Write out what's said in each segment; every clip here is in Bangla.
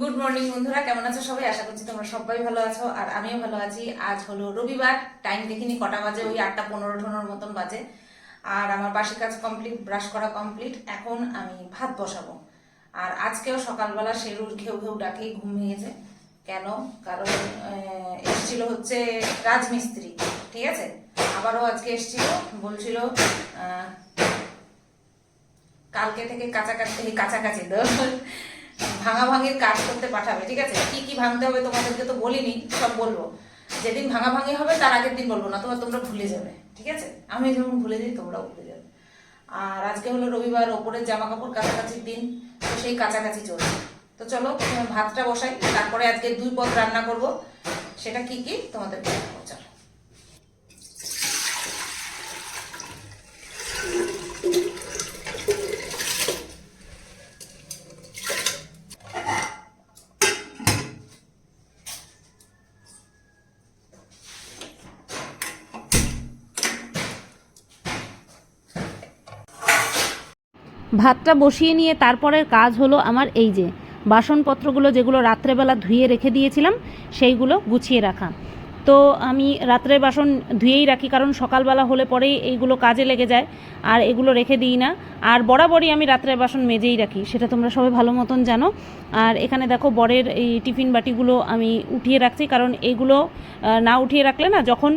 গুড মর্নিং বন্ধুরা। কেমন আছো সবাই? আশা করছি তোমরা সবাই ভালো আছো, আর আমিও ভালো আছি। আজ হলো রবিবার টাইম দেখিনি, কটা বাজে? ওই আটটা পনেরো ঠোনোর মতন বাজে। আর আমার বাসি কাজ কমপ্লিট ব্রাশ করা কমপ্লিট এখন আমি ভাত বসাবো। আর আজকেও সকালবেলা শেরুর ঘেউ ঘেউ ডাকেই ঘুম ভেঙেছে। কেন? কারণ এসছিল হচ্ছে রাজমিস্ত্রি, ঠিক আছে? আবারও আজকে এসছিল, বলছিল কালকে থেকে কাছাকাছি কাছাকাছি ভাঙা ভাঙির কাজ করতে পাঠাবে, ঠিক আছে? কি কি ভাঙতে হবে তোমাদেরকে তো বলিনি, সব বলব। যেদিন ভাঙা ভাঙি হবে তার আগের দিন বলব না তোমার তোমরা ভুলে যাবে, ঠিক আছে? আমি যেমন ভুলে যাই, তোমরাও ভুলে যাবে। আর আজকে হলো রবিবার, ওপরের জামা কাপড় কাছাকাছির দিন, তো সেই কাছাকাছি চলছে। তো চলো ভাতটা বসাই, তারপরে আজকে দুই পদ রান্না করব। সেটা কি কি? তোমাদেরকে দেখাবো চলো ভাতটা বসিয়ে নিয়ে তারপরের কাজ হলো আমার এই যে বাসনপত্রগুলো যেগুলো রাত্রেবেলা ধুয়ে রেখে দিয়েছিলাম সেইগুলো গুছিয়ে রাখা। তো আমি রাত্রের বাসন ধুয়েই রাখি কারণ সকালবেলা হলে পরেই এইগুলো কাজে লেগে যায় আর এগুলো রেখে দিই না। আর বরাবরই আমি রাত্রের বাসন মেজেই রাখি সেটা তোমরা সবাই ভালো মতন জানো। আর এখানে দেখো বরের এই টিফিন বাটিগুলো আমি উঠিয়ে রাখছি কারণ এইগুলো আহ, না উঠিয়ে রাখলে না যখন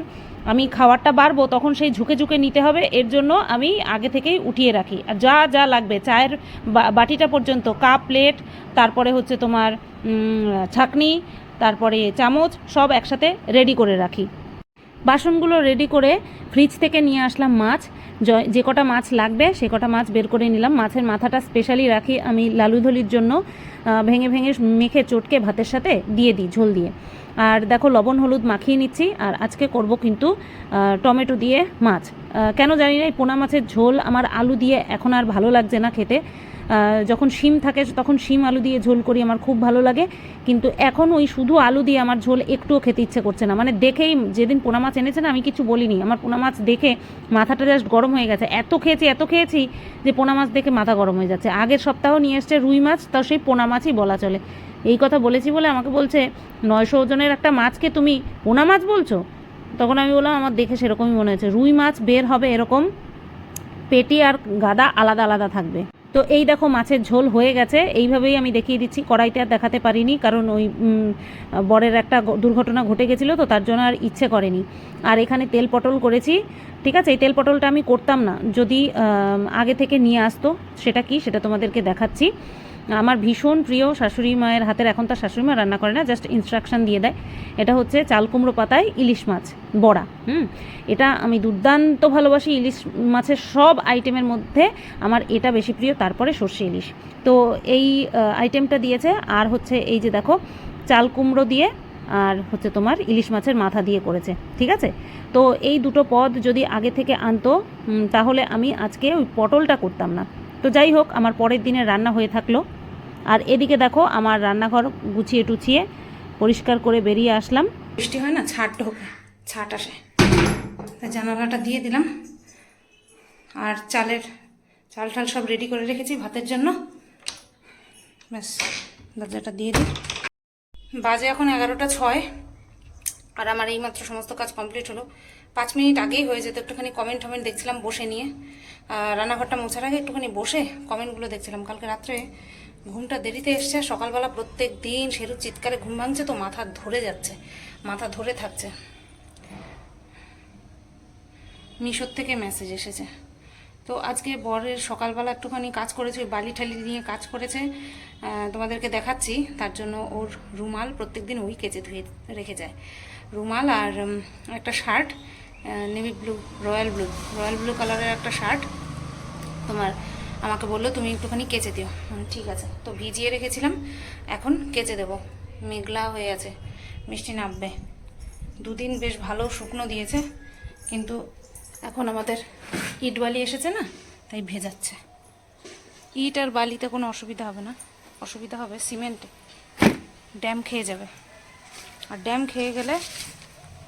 আমি খাবারটা বাড়বো, তখন সেই ঝুঁকে ঝুঁকে নিতে হবে। এর জন্য আমি আগে থেকেই উঠিয়ে রাখি। আর যা যা লাগবে, চায়ের বাটিটা পর্যন্ত, কাপ, প্লেট, তারপরে হচ্ছে তোমার ছাকনি, তারপরে চামচ, সব একসাথে রেডি করে রাখি। বাসনগুলো রেডি করে ফ্রিজ থেকে নিয়ে আসলাম মাছ। যে কটা মাছ লাগবে, সে কটা মাছ বের করে নিলাম। মাছের মাথাটা স্পেশালি রাখি আমি লালুধলির জন্য। ভেঙে ভেঙে মেখে চটকে ভাতের সাথে দিয়ে দিই ঝোল দিয়ে। আর দেখো লবণ, হলুদ মাখিয়ে নিচ্ছি, আর আজকে করব কিন্তু টমেটো দিয়ে মাছ। কেন জানি না, এই পোনা মাছের ঝোল আমার আলু দিয়ে এখন আর ভালো লাগছে না খেতে। যখন শিম থাকে, তখন শিম আলু দিয়ে ঝোল করি, আমার খুব ভালো লাগে। কিন্তু এখন ওই শুধু আলু দিয়ে আমার ঝোল একটুও খেতে ইচ্ছে করছে না। মানে দেখেই যেদিন পোনা মাছ এনেছে না, আমি কিছু বলিনি। আমার পোনা মাছ দেখে মাথাটা জাস্ট গরম হয়ে গেছে। এত খেয়েছি এত খেয়েছি যে পোনা মাছ দেখে মাথা গরম হয়ে যাচ্ছে। আগের সপ্তাহ নিয়ে এসছে রুই মাছ, তাও সেই পোনা মাছই বলা চলে। এই কথা বলেছি বলে আমাকে বলছে, নয়শো ওজনের একটা মাছকে তুমি পোনা মাছ বলছো? তখন আমি বললাম, আমার দেখে সেরকমই মনে হচ্ছে রুই মাছ বের হবে এরকম, পেটি আর গাদা আলাদা আলাদা থাকবে। তো এই দেখো মাছের ঝোল হয়ে গেছে। এইভাবেই আমি দেখিয়ে দিচ্ছি। কড়াইতে আর দেখাতে পারিনি, কারণ ওই বরের একটা দুর্ঘটনা ঘটে গেছিল, তো তার জন্য আর ইচ্ছে করেনি। আর এখানে তেল পটল করেছি, ঠিক আছে? এই তেল পটলটা আমি করতাম না। যদি আগে থেকে নিয়ে আসতো, সেটা কি? সেটা তোমাদেরকে দেখাচ্ছি। আমার ভীষণ প্রিয় শাশুড়ি মায়ের হাতের, এখন তার শাশুড়ি মা রান্না করে না জাস্ট ইনস্ট্রাকশন দিয়ে দেয়। এটা হচ্ছে চাল কুমড়ো পাতায় ইলিশ মাছ, বড়া, হুম? এটা আমি দুর্দান্ত ভালোবাসি ইলিশ মাছের সব আইটেমের মধ্যে। আমার এটা বেশি প্রিয়, তারপরে সর্ষে ইলিশ। তো এই আইটেমটা দিয়েছে, আর হচ্ছে এই যে দেখো, চাল কুমড়ো দিয়ে, আর হচ্ছে তোমার ইলিশ মাছের মাথা দিয়ে করেছে, ঠিক আছে? তো এই দুটো পদ যদি আগে থেকে আনতো তাহলে আমি আজকে ওই পটলটা করতাম না। তো যাই হোক, আমার পরের দিনে রান্না হয়ে থাকল। আর এদিকে দেখো, আমার রান্নাঘর গুছিয়ে টুছিয়ে পরিষ্কার করে বেরিয়ে আসলাম। বৃষ্টি হয় না? ছাট ঢোকে ছাট আসে। তাই জানালাটা দিয়ে দিলাম। আর চালের চাল টাল সব রেডি করে রেখেছি ভাতের জন্য। ব্যাস, দরজাটা দিয়ে দিই। বাজে এখন এগারোটা ছয়। আর আমার এইমাত্র সমস্ত কাজ কমপ্লিট হলো। পাঁচ মিনিট আগেই হয়ে যেত, একটুখানি কমেন্ট টমেন্ট দেখছিলাম বসে নিয়ে। রান্নাঘরটা মোছার আগে একটুখানি বসে কমেন্টগুলো দেখছিলাম। কালকে রাত্রে ঘুমটা দেরিতে এসছে, সকালবেলা প্রত্যেক দিন সেরু চিৎকারে ঘুম ভাঙছে তো মাথা ধরে যাচ্ছে, মাথা ধরে থাকছে। মিশোর থেকে মেসেজ এসেছে। তো আজকে বরের সকালবেলা একটুখানি কাজ করেছে, ওই বালি ঠালি নিয়ে কাজ করেছে। তোমাদেরকে দেখাচ্ছি, তার জন্য ওর রুমাল প্রত্যেকদিন ওই কেচে ধুয়ে রেখে যায়। রুমাল আর একটা shirt. Navy blue royal blue royal blue কালারের একটা শার্ট তোমার আমাকে বলল, তুমি একটুখানি কেচে দিও। ঠিক আছে। তো ভিজিয়ে রেখেছিলাম, এখন কেচে দেবো। মেঘলা হয়ে আছে, মিষ্টি নামবে। দুদিন বেশ ভালো শুকনো দিয়েছে, কিন্তু এখন আমাদের ইট বালি এসেছে না, তাই ভেজাচ্ছে। ইট আর বালিতে কোনো অসুবিধা হবে না, অসুবিধা হবে সিমেন্টে। ড্যাম খেয়ে যাবে। আর ড্যাম খেয়ে গেলে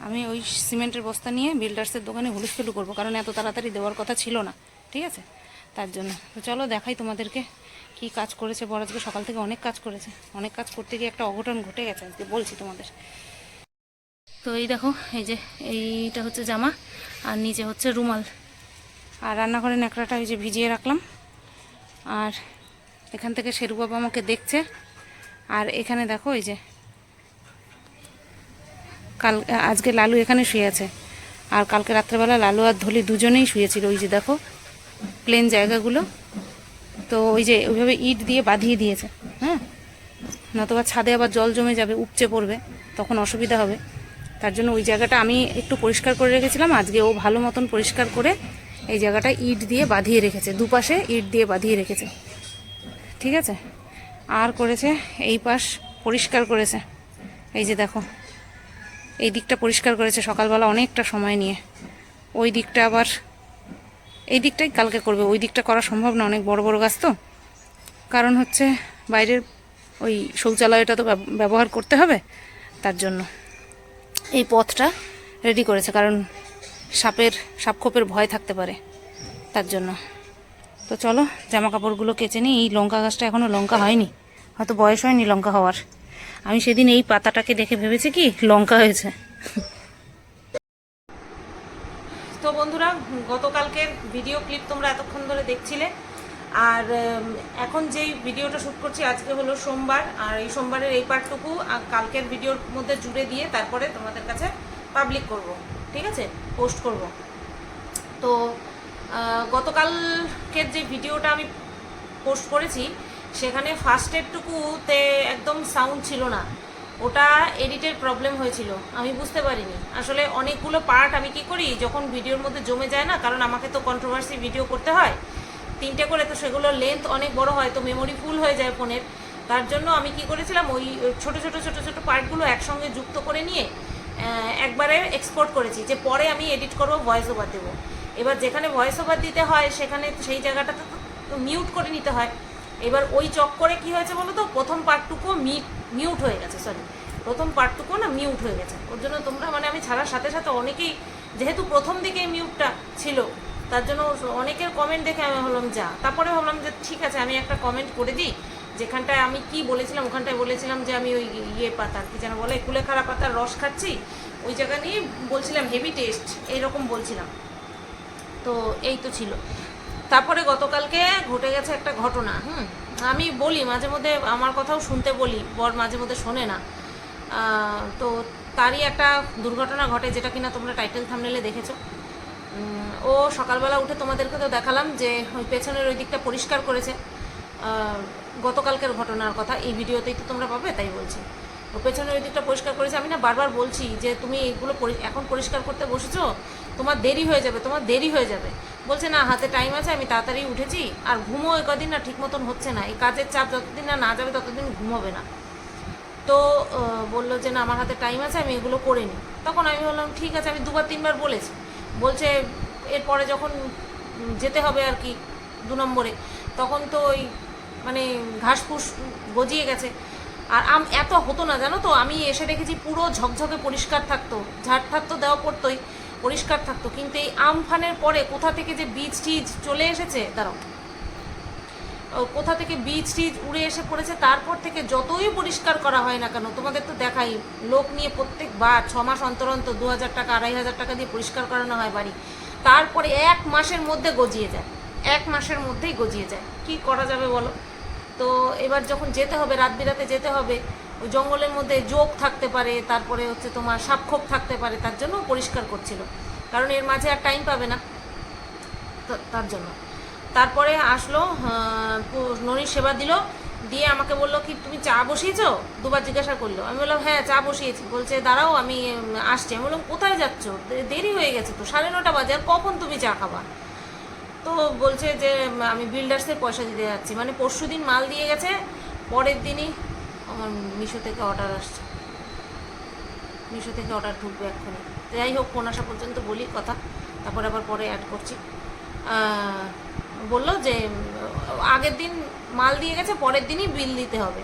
আমি ওই সিমেন্টের বস্তা নিয়ে বিল্ডার্সের দোকানে হুলুস্থুলু করব, কারণ এত তাড়াতাড়ি দেওয়ার কথা ছিল না, ঠিক আছে? তার জন্য। তো চলো দেখাই তোমাদেরকে কি কাজ করেছে বড় আজকে সকাল থেকে অনেক কাজ করেছে। অনেক কাজ করতে গিয়ে একটা অঘটন ঘটে গেছে আজকে, বলছি তোমাদের। তো এই দেখো, এই যে এইটা হচ্ছে জামা, আর নিচে হচ্ছে রুমাল। আর রান্নাঘরে ন্যাকড়াটা ওই যে ভিজিয়ে রাখলাম। আর এখান থেকে শেরু বাবা আমাকে দেখছে। আর এখানে দেখো এই যে কাল, আজকে লালু এখানে শুয়ে আছে। আর কালকে রাত্রেবেলা লালু আর ধলি দুজনেই শুয়েছিল, ওই যে দেখো প্লেন জায়গাগুলো। তো ওই যে ওইভাবে ইট দিয়ে বাঁধিয়ে দিয়েছে হ্যাঁ? নতুবা ছাদে আবার জল জমে যাবে, উপচে পড়বে, তখন অসুবিধা হবে। তার জন্য ওই জায়গাটা আমি একটু পরিষ্কার করে রেখেছিলাম, আজকে ও ভালো মতন পরিষ্কার করে এই জায়গাটা ইট দিয়ে বাঁধিয়ে রেখেছে, দুপাশে ইট দিয়ে বাঁধিয়ে রেখেছে। ঠিক আছে? আর করেছে, এই পাশ পরিষ্কার করেছে। এই যে দেখো এই দিকটা পরিষ্কার করেছে সকালবেলা অনেকটা সময় নিয়ে। ওই দিকটা আবার এই দিকটাই কালকে করবে। ওই দিকটা করা সম্ভব না, অনেক বড় বড় গাছ তো। কারণ হচ্ছে বাইরের ওই শৌচালয়টা তো ব্যবহার করতে হবে তার জন্য। এই পথটা রেডি করেছে, কারণ সাপের সাপখোপের ভয় থাকতে পারে তার জন্য। তো চলো, জামা কাপড়গুলো কেচে নিই। এই লঙ্কা গাছটা এখনও লঙ্কা হয়নি। হয়তো বয়স হয়নি লঙ্কা হওয়ার। আমি সেদিন এই পাতাটাকে দেখে ভেবেছি কি, লঙ্কা হয়েছে। তো বন্ধুরা, গতকালকের ভিডিও ক্লিপ তোমরা এতক্ষণ ধরে দেখছিলে। আর এখন যেই ভিডিওটা শ্যুট করছি, আজকে হলো সোমবার। আর এই সোমবারের এই পার্টটুকু কালকের ভিডিওর মধ্যে জুড়ে দিয়ে তারপরে তোমাদের কাছে পাবলিক করব, ঠিক আছে? পোস্ট করব। তো গতকালকের যে ভিডিওটা আমি পোস্ট করেছি সেখানে ফার্স্ট এডটুকুতে একদম সাউন্ড ছিল না। ওটা এডিটের প্রবলেম হয়েছিল, আমি বুঝতে পারিনি। আসলে অনেকগুলো পার্ট আমি কি করি, যখন ভিডিওর মধ্যে জমে যায় না, কারণ আমাকে তো কন্ট্রোভার্সি ভিডিও করতে হয়, তিনটে করে তো সেগুলোর লেন্থ অনেক বড় হয়, তো মেমোরি ফুল হয়ে যায় ফোনের তার জন্য আমি কি করেছিলাম, ওই ছোট ছোট ছোট ছোট পার্টগুলো একসঙ্গে যুক্ত করে নিয়ে একবারে এক্সপোর্ট করেছি, যে পরে আমি এডিট করব ভয়েস ওভার দেবো। এবার যেখানে ভয়েস ওভার দিতে হয়, সেখানে সেই জায়গাটাতে তো মিউট করে নিতে হয়। এবার ওই চক্করে কি হয়েছে বলো তো? প্রথম পার্টটুকু মিট মিউট হয়ে গেছে সরি প্রথম পার্টটুকু না মিউট হয়ে গেছে। ওর জন্য তোমরা মানে আমি ছাড়ার সাথে সাথে অনেকেই, যেহেতু প্রথম দিকে মিউটটা ছিল, তার জন্য অনেকের কমেন্ট দেখে আমি ভাবলাম, যা। তারপরে ভাবলাম যে, ঠিক আছে, আমি একটা কমেন্ট করে দিই। যেখানটায় আমি কি বলেছিলাম, ওখানটায় বলেছিলাম যে, আমি ওই ইয়ে পাতা, কি যেন বলে, কুলেখাড়া পাতার রস খাচ্ছি। ওই জায়গা নিয়ে বলছিলাম হেভি টেস্ট এইরকম বলছিলাম। তো এই তো ছিল। তারপরে গতকালকে ঘটে গেছে একটা ঘটনা, হুম, আমি বলি, মাঝে মধ্যে আমার কথাও শুনতে বলি, বর মাঝে মধ্যে শোনে না। তো তারই একটা দুর্ঘটনা ঘটে যেটা কিনা তোমরা টাইটেল থামনেলে দেখেছ। ও সকালবেলা উঠে তোমাদেরকে তো দেখালাম যে ওই পেছনের ওই দিকটা পরিষ্কার করেছে। গতকালকের ঘটনার কথা, এই ভিডিওতেই তো তোমরা পাবে, তাই বলছি। ও পেছনের ওই দিকটা পরিষ্কার করেছে, আমি না বারবার বলছি যে তুমি এইগুলো পরি- এখন পরিষ্কার করতে বসেছো, তোমার দেরি হয়ে যাবে, তোমার দেরি হয়ে যাবে। বলছে, না, হাতে টাইম আছে, আমি তাড়াতাড়ি উঠেছি, আর ঘুমও এ কদিন না ঠিক মতন হচ্ছে না। এই কাজের চাপ যতদিন না না যাবে ততদিন ঘুম হবে না। তো বলল যে, না, আমার হাতে টাইম আছে, আমি এগুলো করে নিই। তখন আমি বললাম, ঠিক আছে, আমি দুবার, তিনবার বলেছি। বলছে, এরপরে যখন যেতে হবে আর কি, দু নম্বরে। তখন তো ওই মানে ঘাস ফুস গজিয়ে গেছে। আর আম এত হতো না, জানো তো? আমি এসে দেখেছি পুরো ঝকঝকে পরিষ্কার থাকতো ঝাড় থাকতো দেওয়া পড়তোই। পরিষ্কার থাকতো, কিন্তু এই আমফানের পরে কোথা থেকে যে বীজ টিজ চলে এসেছে, দাঁড়াও। কোথা থেকে বীজ টিজ উড়ে এসে পড়েছে, তারপর থেকে যতই পরিষ্কার করা হয় না কেন, তোমাদের তো দেখাই, লোক নিয়ে প্রত্যেকবার ছ মাস অন্তর অন্তর দু হাজার টাকা, আড়াই হাজার টাকা দিয়ে পরিষ্কার করানো হয় বাড়ি। তারপরে এক মাসের মধ্যে গজিয়ে যায়, এক মাসের মধ্যেই গজিয়ে যায়। কি করা যাবে বলো? তো এবার যখন যেতে হবে, রাত বিরাতে যেতে হবে জঙ্গলের মধ্যে যোগ থাকতে পারে, তারপরে হচ্ছে তোমার সাপখোপ থাকতে পারে, তার জন্য পরিষ্কার করছিল। কারণ এর মাঝে আর টাইম পাবে না। তার জন্য। তারপরে আসলো ননির সেবা দিল, দিয়ে আমাকে বলল কি, তুমি চা বসিয়েছো? দুবার জিজ্ঞাসা করল। আমি বললাম হ্যাঁ চা বসিয়েছি। বলছে, দাঁড়াও, আমি আসছি। আমি বললাম, কোথায় যাচ্ছ? দেরি হয়ে গেছে তো, সাড়ে নটা বাজে, আর কখন তুমি চা খাবা? তো বলছে যে, আমি বিল্ডার্সের পয়সা দিতে যাচ্ছি। মানে পরশু দিন মাল দিয়ে গেছে, পরের দিনই আমার মিশো থেকে অর্ডার আসছে। মিশো থেকে অর্ডার ঢুকবে এক্ষুনি। যাই হোক কোন আসা পর্যন্ত বলি কথা। তারপর আবার পরে অ্যাড করছি। বলল যে, আগের দিন মাল দিয়ে গেছে, পরের দিনই বিল দিতে হবে।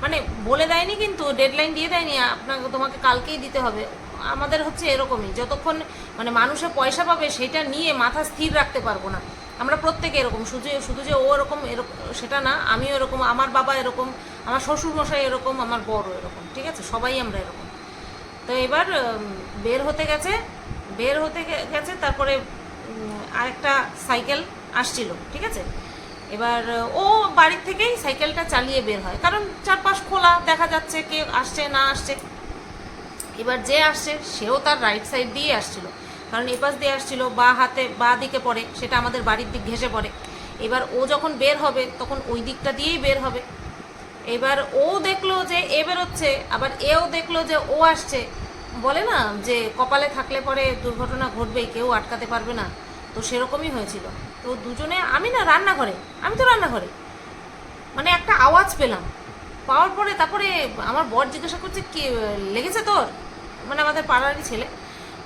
মানে বলে দেয়নি কিন্তু ডেডলাইন দিয়ে দেয়নি, আপনাকে, তোমাকে কালকেই দিতে হবে। আমাদের হচ্ছে এরকমই। যতক্ষণ মানে মানুষের পয়সা পাবে, সেটা নিয়ে মাথা স্থির রাখতে পারব না। আমরা প্রত্যেকে এরকম, শুধু শুধু যে ও এরকম এরকম সেটা না, আমিও এরকম, আমার বাবা এরকম, আমার শ্বশুর মশাই এরকম, আমার বড় এরকম, ঠিক আছে? সবাই আমরা এরকম। তো এবার বের হতে গেছে, বের হতে গেছে, তারপরে আরেকটা সাইকেল আসছিল, ঠিক আছে? এবার, ও বাড়ির থেকেই সাইকেলটা চালিয়ে বের হয়, কারণ চারপাশ খোলা, দেখা যাচ্ছে কে আসছে, না আসছে। এবার যে আসছে, সেও তার রাইট সাইড দিয়ে আসছিল। কারণ এপাশ দিয়ে আসছিল, বা হাতে, বা দিকে পড়ে, সেটা আমাদের বাড়ির দিক ঘেসে পড়ে। এবার ও যখন বের হবে, তখন ওই দিকটা দিয়েই বের হবে। এবার ও দেখল যে এ বেরোচ্ছে, আবার এও দেখল যে ও আসছে। বলে না যে কপালে থাকলে পরে দুর্ঘটনা ঘটবেই, কেউ আটকাতে পারবে না। তো সেরকমই হয়েছিল। তো দুজনে, আমি না রান্নাঘরে, আমি তো রান্নাঘরে। মানে একটা আওয়াজ পেলাম। পাওয়ার পরে তারপরে আমার বর জিজ্ঞাসা করছে, কি, লেগেছে তোর? মানে আমাদের পাড়ারই ছেলে।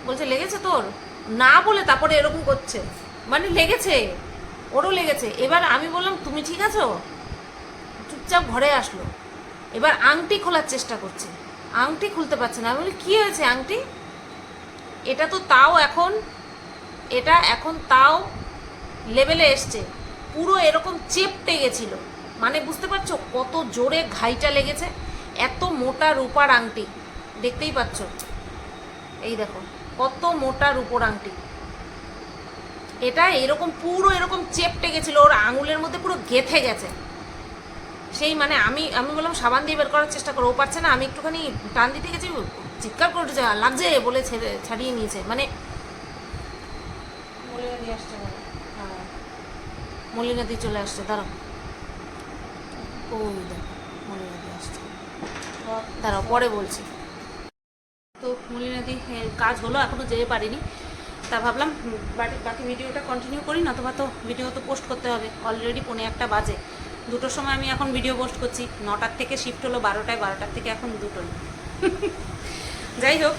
বলছে, লেগেছে তোর? না বলে তারপরে এরকম করছে। মানে লেগেছে? ওরও লেগেছে। এবার আমি বললাম, তুমি ঠিক আছো? চুপচাপ ঘরে আসলো। এবার আংটি খোলার চেষ্টা করছে। আংটি খুলতে পারছে না। আমি বলি, কী হয়েছে আংটি? এটা তো তাও এখন, এটা এখন তাও লেভেলে এসছে। পুরো এরকম চেপটে গেছিল। মানে বুঝতে পারছ কত জোরে ঘাইটা লেগেছে? এত মোটা রূপার আংটি। দেখতেই পাচ্ছ? এই দেখো। কত মোটা রূপোর আংটি। এটা এরকম পুরো এরকম চেপটে গেছিল ওর আঙুলের মধ্যে পুরো গেথে গেছে। সেই মানে আমি আমি বললাম সাবান দিয়ে বের করার চেষ্টা করো ও পারছে না আমি একটুখানি টান দিতে গেছি চিৎকার করে উঠেছে "আর লাগছে? বলে ছেড়ে ছাড়িয়ে নিয়েছে। মানে মলিনাদি আসছে হ্যাঁ চলে আসছে দাঁড়াও। ওই দেখো মলিনাদি আসছে। দাঁড়াও পরে বলছি। তো মলিনাদি এর কাজ হলো, এখনও যেতে পারিনি। তা ভাবলাম বাকি ভিডিওটা কন্টিনিউ করি, নতুবা তো ভিডিও তো পোস্ট করতে হবে। অলরেডি পনে একটা বাজে। দুটোর সময় আমি এখন ভিডিও পোস্ট করছি। নটার থেকে শিফট হলো বারোটায়, বারোটার থেকে এখন দুটোই। যাই হোক,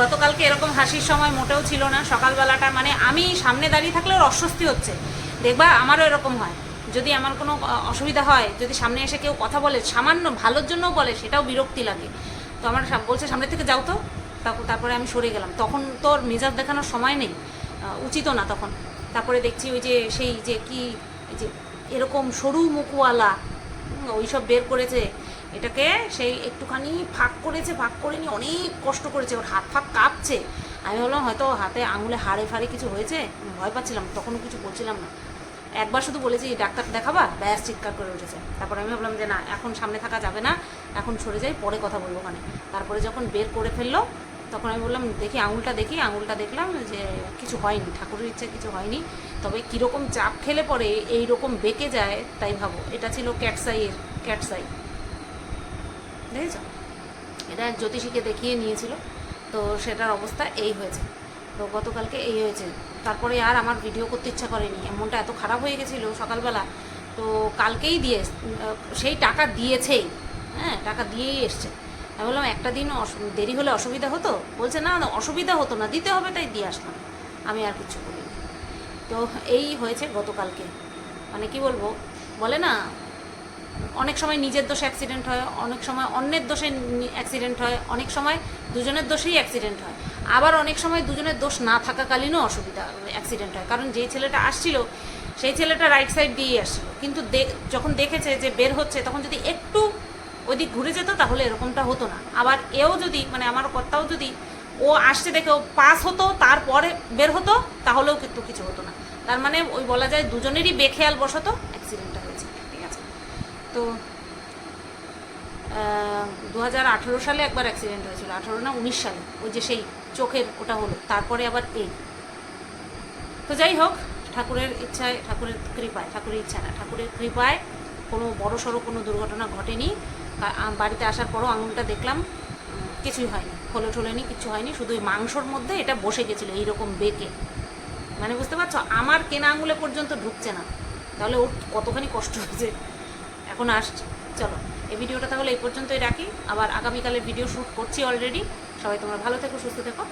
গতকালকে এরকম হাসির সময় মোটেও ছিল না। সকালবেলাটা মানে আমি সামনে দাঁড়িয়ে থাকলে ওর অস্বস্তি হচ্ছে। দেখবা, আমারও এরকম হয়। যদি আমার কোনো অসুবিধা হয়, যদি সামনে এসে কেউ কথা বলে, সামান্য ভালোর জন্যও বলে, সেটাও বিরক্তি লাগে। তো আমার বলছে সামনে থেকে যাও তো। তারপর আমি সরে গেলাম। তখন তোর মেজাজ দেখানোর সময় নেই। আহ, উচিতও না তখন। তারপরে দেখছি ওই যে সেই যে কি যে এরকম সরু মুখওয়ালা ওই সব বের করেছে। এটাকে সেই একটুখানি ফাঁক করেছে ফাঁক করে নিয়ে অনেক কষ্ট করেছে। ওর হাত ফাঁক কাঁপছে। আমি ভাবলাম হয়তো হাতে আঙুলে হাড়ে ফাড়ে কিছু হয়েছে? ভয় পাচ্ছিলাম তখনও কিছু বলছিলাম না। একবার শুধু বলেছি ডাক্তার দেখাবা? ব্যাস চিৎকার করে উঠেছে। তারপরে আমি ভাবলাম যে, না, এখন সামনে থাকা যাবে না, এখন সরে যাই, পরে কথা বলব ওখানে। তারপরে যখন বের করে ফেলল, তখন আমি বললাম, দেখি আঙুলটা দেখি। আঙুলটা দেখলাম যে, কিছু হয়নি, ঠাকুরের ইচ্ছে কিছু হয়নি। তবে কীরকম চাপ খেলে পরে এই রকম বেঁকে যায়, তাই ভাবো। এটা ছিল ক্যাটসাইয়ের, ক্যাটসাই। দেখেছ? এটা এক জ্যোতিষীকে দেখিয়ে নিয়েছিল। তো সেটার অবস্থা এই হয়েছে। তো গতকালকে এই হয়েছে। তারপরে আর আমার ভিডিও করতে ইচ্ছা করেনি। মনটা এত খারাপ হয়ে গেছিল সকালবেলা। তো কালকেই দিয়ে, সেই টাকা দিয়েছেই। হ্যাঁ টাকা দিয়েই এসছে। আমি বললাম, একটা দিন দেরি হলে অসুবিধা হতো? বলছে, না না, অসুবিধা হতো না, দিতে হবে, তাই দিয়ে আসলাম। আমি আর কিছু বলিনি তো এই হয়েছে গতকালকে। মানে কি বলব? বলে না, অনেক সময় নিজের দোষে অ্যাক্সিডেন্ট হয়, অনেক সময় অন্যের দোষে অ্যাক্সিডেন্ট হয়, অনেক সময় দুজনের দোষেই অ্যাক্সিডেন্ট হয়। আবার অনেক সময় দুজনের দোষ না থাকাকালীনও অসুবিধা অ্যাক্সিডেন্ট হয়। কারণ যেই ছেলেটা আসছিল, সেই ছেলেটা রাইট সাইড দিয়েই আসছিল। কিন্তু যখন দেখেছে যে বের হচ্ছে, তখন যদি একটু ওইদিক ঘুরে যেত, তাহলে এরকমটা হতো না। আবার এও যদি মানে আমার কর্তাও যদি ও আসছে দেখে ও পাস হতো, তারপরে বের হতো, তাহলেও কিন্তু কিছু হতো না। তার মানে ওই বলা যায় দুজনেরই বেখেয়াল বশত অ্যাক্সিডেন্টটা হয়েছে। ঠিক আছে? তো দু হাজার আঠেরো সালে একবার অ্যাক্সিডেন্ট হয়েছিল। আঠেরো না উনিশ সালে। ওই যে সেই চোখের ওটা হলো। তারপরে আবার এই। তো যাই হোক, ঠাকুরের ইচ্ছায়, ঠাকুরের কৃপায়, ঠাকুরের ইচ্ছা না, ঠাকুরের কৃপায় কোনো বড় সড়ো কোনো দুর্ঘটনা ঘটেনি। বাড়িতে আসার পরও আঙুলটা দেখলাম কিছুই হয়নি। ফলে ঠোলেনি কিছু হয়নি। শুধু ওই মাংসর মধ্যে এটা বসে গেছিল এইরকম বেঁকে। মানে বুঝতে পারছ? আমার কেনা আঙুলে পর্যন্ত ঢুকছে না। তাহলে ওর কতখানি কষ্ট হয়েছে? এখন আসছে। চলো। এই ভিডিওটা তাহলে এই পর্যন্তই রাখি। আবার আগামীকালের ভিডিও শ্যুট করছি অলরেডি সবাই তোমরা ভালো থেকো, সুস্থ থেকো।